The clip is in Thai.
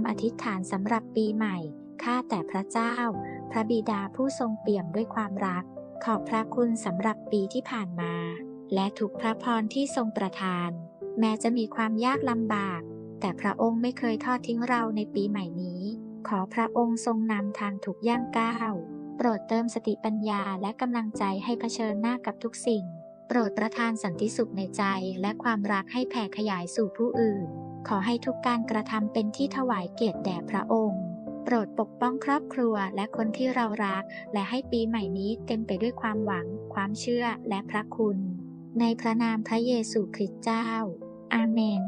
ำอธิษฐานสำหรับปีใหม่ ข้าแต่พระเจ้า พระบิดาผู้ทรงเปี่ยมด้วยความรัก ขอบพระคุณสำหรับปีที่ผ่านมา และทุกพระพรที่ทรงประทาน แม้จะมีความยากลำบาก แต่พระองค์ไม่เคยทอดทิ้งเราในปีใหม่นี้ ขอพระองค์ทรงนำทางทุกย่างก้าว โปรดเติมสติปัญญาและกำลังใจให้เผชิญหน้ากับทุกสิ่ง โปรดประทานสันติสุขในใจและความรักให้แผ่ขยายสู่ผู้อื่น ขอให้ทุกการกระทำเป็นที่ถวายเกียรติแด่พระองค์ โปรดปกป้องครอบครัวและคนที่เรารัก และให้ปีใหม่นี้เต็มไปด้วยความหวัง ความเชื่อและพระคุณ ในพระนามพระเยซูคริสต์เจ้า อาเมน